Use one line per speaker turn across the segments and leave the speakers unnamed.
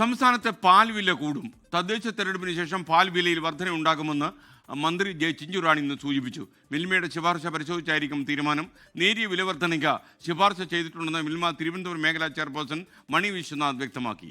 സംസ്ഥാനത്തെ പാൽ വില കൂടും. തദ്ദേശ തെരഞ്ഞെടുപ്പിന് ശേഷം പാൽ വിലയിൽ വർധന ഉണ്ടാകുമെന്ന് മന്ത്രി ജെ ചിഞ്ചുറാണി ഇന്ന് സൂചിപ്പിച്ചു. മിൽമയുടെ ശുപാർശ പരിശോധിച്ചായിരിക്കും തീരുമാനം. നേരിയ വില വർധനയ്ക്ക് ശുപാർശ ചെയ്തിട്ടുണ്ടെന്ന് മിൽമ തിരുവനന്തപുരം മേഖലാ ചെയർപേഴ്സൺ മണി വിശ്വനാഥ് വ്യക്തമാക്കി.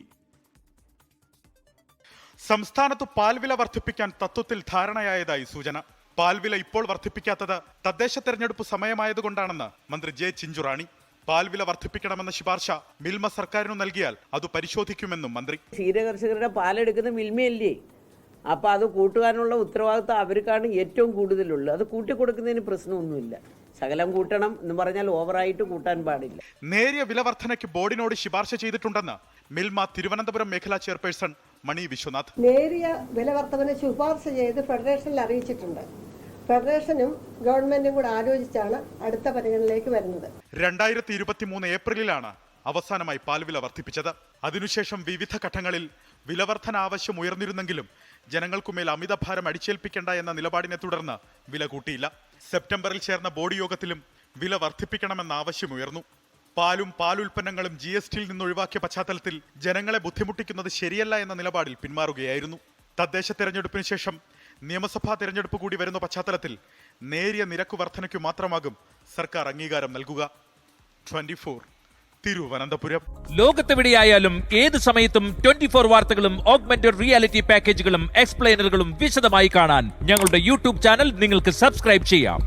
സംസ്ഥാനത്ത് പാൽവില വർദ്ധിപ്പിക്കാൻ തത്വത്തിൽ ധാരണയായതായി സൂചന. പാൽവില ഇപ്പോൾ വർദ്ധിപ്പിക്കാത്തത് തദ്ദേശ തെരഞ്ഞെടുപ്പ് സമയമായതുകൊണ്ടാണെന്ന് മന്ത്രി ജെ ചിഞ്ചുറാണി. പാൽവില വർദ്ധിപ്പിക്കണമെന്ന ശുപാർശ മിൽമ സർക്കാരിനു നൽകിയാൽ അത് പരിശോധിക്കുമെന്നും മന്ത്രി.
ക്ഷീരകർഷകരുടെ പാലെടുക്കുന്ന മിൽമയല്ലേ? അപ്പോൾ അത് കൂട്ടുവാനുള്ള ഉത്തരവാദിത്വം അവർക്കാണ് ഏറ്റവും കൂടുതലുള്ളത്. അത് കൂട്ടിക്കൊടുക്കുന്നതിന് പ്രശ്നമൊന്നുമില്ല. ശകലം കൂട്ടണം എന്ന് പറഞ്ഞാൽ ഓവറായിട്ട് കൂട്ടാൻ പാടില്ല.
നേരിയ വില വർധനയ്ക്ക് ബോർഡിനോട് ശുപാർശ ചെയ്തിട്ടുണ്ടെന്ന് മിൽമ തിരുവനന്തപുരം മേഖലാ ചെയർപേഴ്സൺ മണി വിശ്വനാഥ്.
നേരിയ വില വർധന ശുപാർശ ചെയ്ത് ഫെഡറേഷനിൽ അറിയിച്ചിട്ടുണ്ട്. ഫെഡറേഷനും ഗവൺമെന്റും കൂടെ ആലോചിച്ചാണ് അടുത്ത പരിഗണനയിലേക്ക് വരുന്നത്.
രണ്ടായിരത്തി ഇരുപത്തി മൂന്ന് ഏപ്രിലിലാണ് അവസാനമായി പാൽവില വർദ്ധിപ്പിച്ചത്. അതിനുശേഷം വിവിധ ഘട്ടങ്ങളിൽ വിലവർധന ആവശ്യം ഉയർന്നിരുന്നെങ്കിലും ജനങ്ങൾക്കുമേൽ അമിതഭാരം അടിച്ചേൽപ്പിക്കേണ്ട എന്ന നിലപാടിനെ തുടർന്ന് വില കൂട്ടിയില്ല. സെപ്റ്റംബറിൽ ചേർന്ന ബോർഡ് യോഗത്തിലും വില വർദ്ധിപ്പിക്കണമെന്ന ആവശ്യമുയർന്നു പാലും പാലുൽപ്പന്നങ്ങളും ജി എസ് ടിയിൽ നിന്ന് ഒഴിവാക്കിയ പശ്ചാത്തലത്തിൽ ജനങ്ങളെ ബുദ്ധിമുട്ടിക്കുന്നത് ശരിയല്ല എന്ന നിലപാടിൽ പിന്മാറുകയായിരുന്നു. തദ്ദേശ തെരഞ്ഞെടുപ്പിന് ശേഷം നിയമസഭാ തെരഞ്ഞെടുപ്പ് കൂടി വരുന്ന പശ്ചാത്തലത്തിൽ നേരിയ നിരക്ക് വർധനയ്ക്കു മാത്രമാകും സർക്കാർ അംഗീകാരം നൽകുക. ട്വന്റി തിരുവനന്തപുരം.
ലോകത്തെവിടെയായാലും ഏത് സമയത്തും ട്വന്റി ഫോർ വാർത്തകളും ഓഗ്മെന്റഡ് റിയാലിറ്റി പാക്കേജുകളും എക്സ്പ്ലെയിനറുകളും വിശദമായി കാണാൻ ഞങ്ങളുടെ യൂട്യൂബ് ചാനൽ നിങ്ങൾക്ക് സബ്സ്ക്രൈബ് ചെയ്യാം.